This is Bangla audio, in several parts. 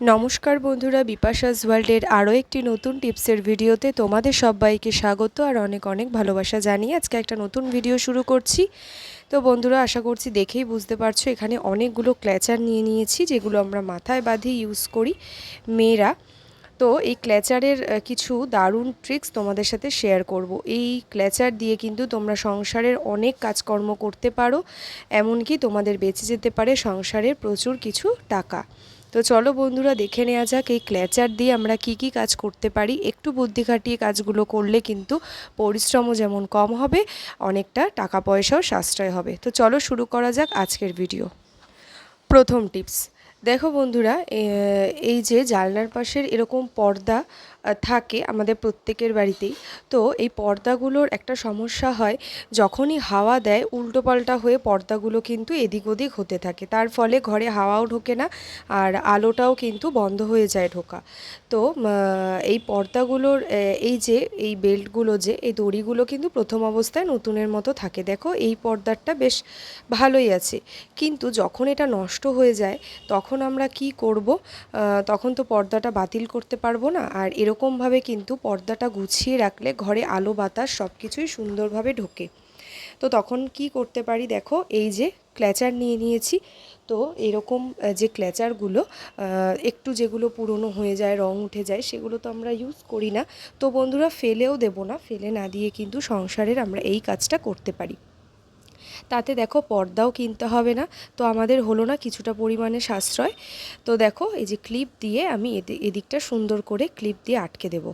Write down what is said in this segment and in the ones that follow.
নমস্কার বন্ধুরা, বিপাশাস ওয়ার্ল্ডের আরও একটি নতুন টিপসের ভিডিওতে তোমাদের সবাইকে স্বাগত আর অনেক অনেক ভালোবাসা জানিয়ে আজকে একটা নতুন ভিডিও শুরু করছি। তো বন্ধুরা, আশা করছি দেখেই বুঝতে পারছ, এখানে অনেকগুলো ক্ল্যাচার নিয়ে নিয়েছি, যেগুলো আমরা মাথায় বাঁধি ইউজ করি মেয়েরা। তো এই ক্ল্যাচারের কিছু দারুণ ট্রিক্স তোমাদের সাথে শেয়ার করব। এই ক্ল্যাচার দিয়ে কিন্তু তোমরা সংসারের অনেক কাজকর্ম করতে পারো, এমনকি তোমাদের বেঁচে যেতে পারে সংসারের প্রচুর কিছু টাকা। তো চলো বন্ধুরা দেখে নেওয়া যাক এই ক্ল্যাচার দিয়ে আমরা কি কি কাজ করতে পারি। একটু বুদ্ধি খাটিয়ে কাজগুলো করলে কিন্তু পরিশ্রমও যেমন কম হবে, অনেকটা টাকা পয়সাও সাশ্রয় হবে। তো চলো শুরু করা যাক আজকের ভিডিও। প্রথম টিপস। দেখো বন্ধুরা এই যে জানলার পাশের এরকম পর্দা থাকে আমাদের প্রত্যেকের বাড়িতেই। তো এই পর্দাগুলোর একটা সমস্যা হয়, যখনই হাওয়া দেয়, উল্টোপাল্টা হয়ে পর্দাগুলো কিন্তু এদিক ওদিক হতে থাকে। তার ফলে ঘরে হাওয়াও ঢোকে না, আর আলোটাও কিন্তু বন্ধ হয়ে যায় ঢোকা। তো এই পর্দাগুলোর এই যে, এই বেল্টগুলো যে, এই দড়িগুলো কিন্তু প্রথম অবস্থায় নতুনের মতো থাকে। দেখো, এই পর্দারটা বেশ ভালোই আছে। কিন্তু যখন এটা নষ্ট হয়ে যায়, তখন আমরা কি করব? তখন তো পর্দাটা বাতিল করতে পারব না, আর এরকম এরকমভাবে কিন্তু পর্দাটা গুছিয়ে রাখলে ঘরে আলো, বাতাস সব কিছুই সুন্দরভাবে ঢোকে। তো তখন কি করতে পারি দেখো, এই যে ক্ল্যাচার নিয়ে নিয়েছি। তো এরকম যে ক্ল্যাচারগুলো একটু যেগুলো পুরনো হয়ে যায়, রং উঠে যায়, সেগুলো তো আমরা ইউজ করি না। তো বন্ধুরা, ফেলেও দেব না। ফেলে না দিয়ে কিন্তু সংসারের আমরা এই কাজটা করতে পারি। তাতে দেখো পর্দাও কিনতে হবে না। তো আমাদের হলো না কিছুটা পরিমাণে সাশ্রয়। তো দেখো এই যে ক্লিপ দিয়ে আমি এদিকটা সুন্দর করে ক্লিপ দিয়ে আটকে দেব।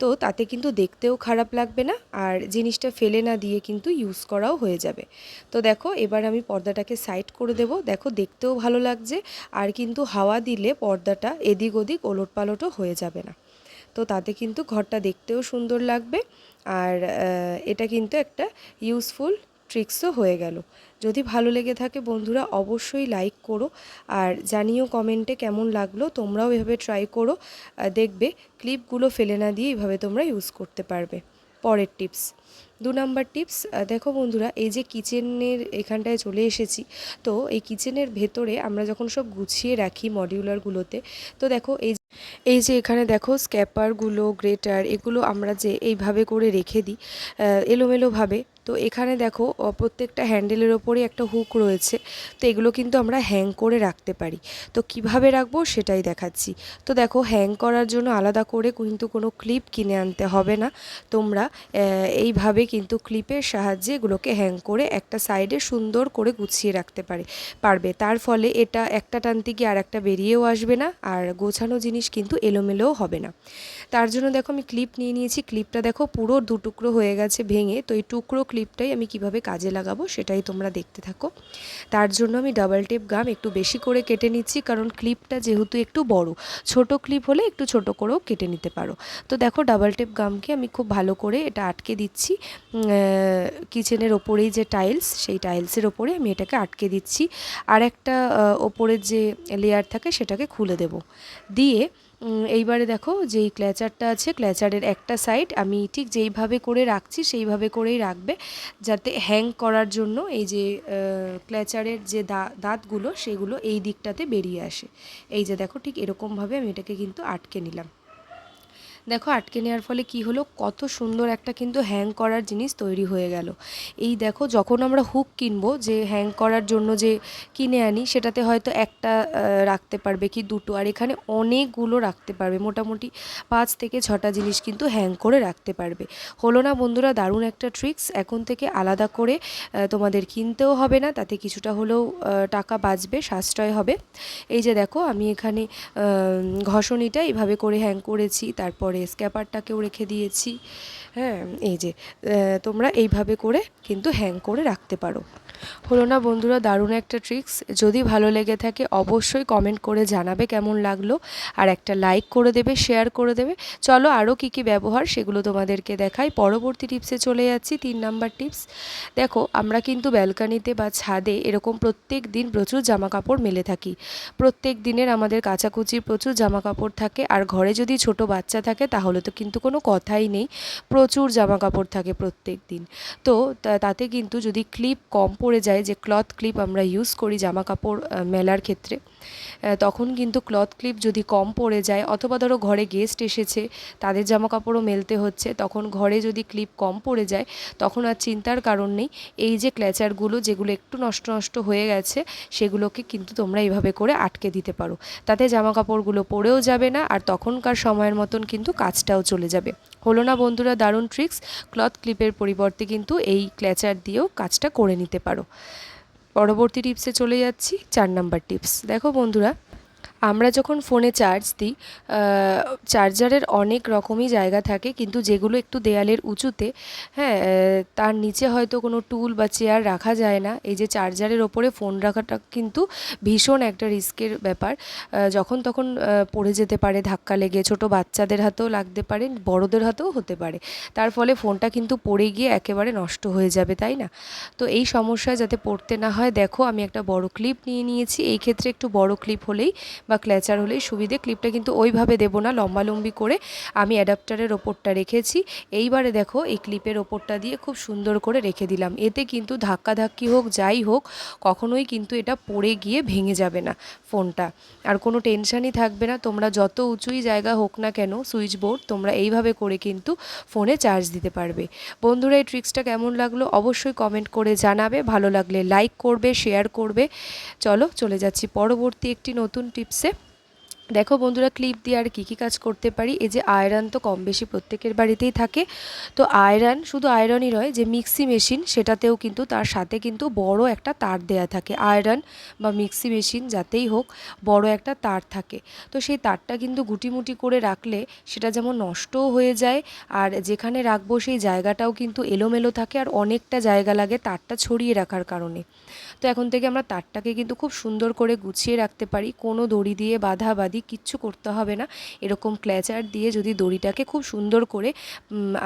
তো তাতে কিন্তু দেখতেও খারাপ লাগবে না আর জিনিসটা ফেলে না দিয়ে কিন্তু ইউজ করাও হয়ে যাবে। তো দেখো এবার আমি পর্দাটাকে সাইড করে দেব। দেখো দেখতেও ভালো লাগছে আর কিন্তু হাওয়া দিলে পর্দাটা এদিক ওদিক ওলট পালটও হয়ে যাবে না। তো তাতে কিন্তু ঘরটা দেখতেও সুন্দর লাগবে। আর এটা কিন্তু একটা ইউজফুল ট্রিক্সও হয়ে গেল। যদি ভালো লেগে থাকে বন্ধুরা, অবশ্যই লাইক করো আর জানিও কমেন্টে কেমন লাগল, তোমরাও এভাবে ট্রাই করো। দেখবে ক্লিপগুলো ফেলে না দিয়ে এইভাবে তোমরা ইউজ করতে পারবে। পরের টিপস দু নাম্বার টিপস দেখো বন্ধুরা, এই যে কিচেনের এখানটায় চলে এসেছি, তো এই কিচেনের ভেতরে আমরা যখন সব গুছিয়ে রাখি মডিউলারগুলোতে তো দেখো এই এই যে এখানে দেখো স্ক্যাপারগুলো, গ্রেটার, এগুলো আমরা যে এইভাবে করে রেখে দিই এলোমেলোভাবে, তো এখানে দেখো প্রত্যেকটা হ্যান্ডেলের ওপরে একটা হুক রয়েছে, তো এগুলো কিন্তু আমরা হ্যাং করে রাখতে পারি। তো কীভাবে রাখব সেটাই দেখাচ্ছি। তো দেখো, হ্যাং করার জন্য আলাদা করে কিন্তু কোনো ক্লিপ কিনে আনতে হবে না। তোমরা এইভাবে কিন্তু ক্লিপের সাহায্যে এগুলোকে হ্যাং করে একটা সাইডে সুন্দর করে গুছিয়ে রাখতে পারে, পারবে। তার ফলে এটা একটা টানতে গিয়ে আর একটা বেরিয়েও আসবে না, আর গোছানো জিনিস কিন্তু এলোমেলোও হবে না। তার জন্য দেখো আমি ক্লিপ নিয়ে নিয়েছি। ক্লিপটা দেখো পুরো দু টুকরো হয়ে গেছে ভেঙে। তো এই টুকরো ক্লিপটাই আমি কীভাবে কাজে লাগাবো সেটাই তোমরা দেখতে থাকো। তার জন্য আমি ডাবল টেপ গাম একটু বেশি করে কেটে নিচ্ছি কারণ ক্লিপটা যেহেতু একটু বড়। ছোট ক্লিপ হলে একটু ছোট করেও কেটে নিতে পারো। তো দেখো ডাবল টেপ গামকে আমি খুব ভালো করে এটা আটকে দিচ্ছি। কিচেনের ওপরেই যে টাইলস সেই টাইলসের ওপরে আমি এটাকে আটকে দিচ্ছি। আর একটা ওপরের যে লেয়ার থাকে সেটাকে খুলে দেব। দিয়ে এইবারে দেখো যেই ক্ল্যাচারটা আছে ক্ল্যাচারের একটা সাইড আমি ঠিক যেইভাবে করে রাখছি, সেইভাবে করেই রাখবে যাতে হ্যাং করার জন্য এই যে ক্ল্যাচারের যে দাঁতগুলো, সেগুলো এই দিকটাতে বেরিয়ে আসে। এই যে দেখো ঠিক এরকমভাবে আমি এটাকে কিন্তু আটকে নিলাম। দেখো, আটকে নেওয়ার ফলে কি হলো? কত সুন্দর একটা কিন্তু হ্যাং করার জিনিস তৈরি হয়ে গেল। এই দেখো, যখন আমরা হুক কিনবো, যে হ্যাং করার জন্য যে কিনে আনি, সেটাতে হয়তো একটা রাখতে পারবে কি দুটো। আর এখানে অনেকগুলো রাখতে পারবে। মোটামুটি পাঁচ থেকে ছটা জিনিস কিন্তু হ্যাং করে রাখতে পারবে। হলো না বন্ধুরা, দারুণ একটা ট্রিক্স এখন থেকে আলাদা করে তোমাদের কিনতেও হবে না, তাতে কিছুটা হলেও টাকা বাঁচবে, সাশ্রয় হবে। এই যে দেখো, আমি এখানে ঘষণিটা এইভাবে করে হ্যাং করেছি। তারপর পরে স্ক্যাপারটাকেও রেখে দিয়েছি। হ্যাঁ এই যে তোমরা এইভাবে করে কিন্তু হ্যাং করে রাখতে পারো। হলো না বন্ধুরা, দারুণ একটা ট্রিক্স যদি ভালো লেগে থাকে, অবশ্যই কমেন্ট করে জানাবে কেমন লাগল। আর একটা লাইক করে দেবে শেয়ার করে দেবে। চলো আরও কী কী ব্যবহার সেগুলো তোমাদেরকে দেখাই। পরবর্তী টিপসে চলে যাচ্ছি, তিন নাম্বার টিপস দেখো, আমরা কিন্তু ব্যালকানিতে বা ছাদে এরকম প্রত্যেক দিন প্রচুর জামা কাপড় মেলে থাকি। প্রত্যেক দিনের আমাদের কাচাকুচির প্রচুর জামা কাপড় থাকে। আর ঘরে যদি ছোট বাচ্চা থাকে, তাহলে তো কিন্তু কোনো কথাই নেই। প্রচুর জামা কাপড় থাকে প্রত্যেক দিন। তো তাতে কিন্তু যদি ক্লিপ কম পড়ে যায়, যে ক্লথ ক্লিপ আমরা ইউজ করি জামা কাপড় মেলার ক্ষেত্রে তখন কিন্তু ক্লথ ক্লিপ যদি কম পড়ে যায়, অথবা ধরো ঘরে গেস্ট এসেছে, তাদের জামা কাপড়ও মেলতে হচ্ছে, তখন ঘরে যদি ক্লিপ কম পড়ে যায়, তখন আর চিন্তার কারণ নেই। এই যে ক্ল্যাচারগুলো যেগুলো একটু নষ্ট নষ্ট হয়ে গেছে, সেগুলোকে কিন্তু তোমরা এইভাবে করে আটকে দিতে পারো। তাতে জামা কাপড়গুলো পরেও যাবে না, আর তখনকার সময়ের মতন কিন্তু কাজটাও চলে যাবে। হলো না বন্ধুরা, দারুণ ট্রিক্স ক্লথ ক্লিপের পরিবর্তে কিন্তু এই ক্ল্যাচার দিয়েও কাজটা করে নিতে পারো। পরবর্তী টিপসে চলে যাচ্ছি চার নাম্বার টিপস। দেখো বন্ধুরা আমরা যখন ফোনে চার্জ দিই চার্জারের অনেক রকমই জায়গা থাকে, কিন্তু যেগুলো একটু দেয়ালের উঁচুতে হ্যাঁ তার নিচে হয়তো কোনো টুল বা চেয়ার রাখা যায় না। এই যে চার্জারের ওপরে ফোন রাখাটা কিন্তু ভীষণ একটা রিস্কের ব্যাপার। যখন তখন পড়ে যেতে পারে, ধাক্কা লেগে, ছোট বাচ্চাদের হাতেও লাগতে পারে, বড়দের হাতেও হতে পারে। তার ফলে ফোনটা কিন্তু পড়ে গিয়ে একেবারে নষ্ট হয়ে যাবে, তাই না? তো এই সমস্যায় যাতে পড়তে না হয়, দেখো, আমি একটা বড় ক্লিপ নিয়ে নিয়েছি। এই ক্ষেত্রে একটু বড় ক্লিপ হলেই বা ক্ল্যাচার হলেই সুবিধে। ক্লিপটা কিন্তু ওইভাবে দেবো না, লম্বালম্বি করে আমি অ্যাডাপ্টারের ওপরটা রেখেছি। এইবারে দেখো, এই ক্লিপের ওপরটা দিয়ে খুব সুন্দর করে রেখে দিলাম। এতে কিন্তু ধাক্কাধাক্কি হোক, যাই হোক, কখনোই কিন্তু এটা পড়ে গিয়ে ভেঙে যাবে না ফোনটা। আর কোনো টেনশানই থাকবে না, তোমরা যত উঁচুই জায়গা হোক না কেন, সুইচ বোর্ড, তোমরা এইভাবে করে কিন্তু ফোনে চার্জ দিতে পারবে। বন্ধুরা, এই ট্রিক্সটা কেমন লাগল অবশ্যই কমেন্ট করে জানাবে। ভালো লাগলে লাইক করবে, শেয়ার করবে। চলো, চলে যাচ্ছি। পরবর্তী একটি নতুন টিপসে você? দেখো বন্ধুরা ক্লিপ দিয়ে আর কী কী কাজ করতে পারি? এই যে আয়রন তো কম বেশি প্রত্যেকের বাড়িতেই থাকে। তো আয়রন শুধু আয়রনই নয়, যে মিক্সি মেশিন সেটাতেও কিন্তু তার সাথে কিন্তু বড় একটা তার দেয়া থাকে। আয়রন বা মিক্সি মেশিন যাতেই হোক, বড় একটা তার থাকে। তো সেই তারটা কিন্তু গুটিমুটি করে রাখলে সেটা যেমন নষ্টও হয়ে যায়, আর যেখানে রাখব সেই জায়গাটাও কিন্তু এলোমেলো থাকে, আর অনেকটা জায়গা লাগে তারটা ছড়িয়ে রাখার কারণে। তো এখন থেকে আমরা তারটাকে কিন্তু খুব সুন্দর করে গুছিয়ে রাখতে পারি, কোনো দড়ি দিয়ে বাধা বাঁধি কিচ্ছু করতে হবে না, এরকম ক্ল্যাচার দিয়ে যদি দড়িটাকে খুব সুন্দর করে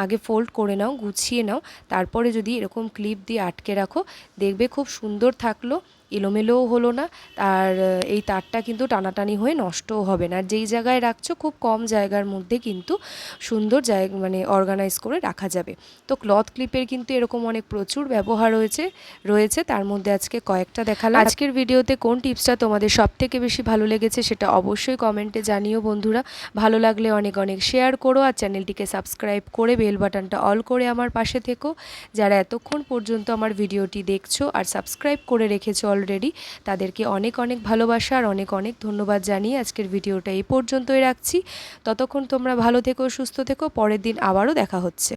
আগে ফোল্ড করে নাও, গুছিয়ে নাও, তারপরে যদি এরকম ক্লিপ দিয়ে আটকে রাখো, দেখবে খুব সুন্দর থাকল। এলোমেলোও হলো না। আর এই তারটা কিন্তু টানাটানি হয়ে নষ্টও হবে না। আর যেই জায়গায় রাখছো খুব কম জায়গার মধ্যে কিন্তু সুন্দর জায়গা মানে অর্গানাইজ করে রাখা যাবে। তো ক্লথ ক্লিপের কিন্তু এরকম অনেক প্রচুর ব্যবহার রয়েছে রয়েছে। তার মধ্যে আজকে কয়েকটা দেখালাম। আজকের ভিডিওতে কোন টিপসটা তোমাদের সব থেকে বেশি ভালো লেগেছে সেটা অবশ্যই কমেন্টে জানিও বন্ধুরা। ভালো লাগলে অনেক অনেক শেয়ার করো আর চ্যানেলটিকে সাবস্ক্রাইব করে বেল বাটনটা অল করে আমার পাশে থেকো। যারা এতক্ষণ পর্যন্ত আমার ভিডিওটি দেখছ আর সাবস্ক্রাইব করে রেখেছো অলরেডি তাদেরকে অনেক অনেক ভালোবাসা আর অনেক অনেক ধন্যবাদ জানিয়ে আজকের ভিডিওটা এই পর্যন্তই রাখছি। ততক্ষণ তোমরা ভালো থেকো, সুস্থ থেকো। পরের দিন আবারও দেখা হচ্ছে।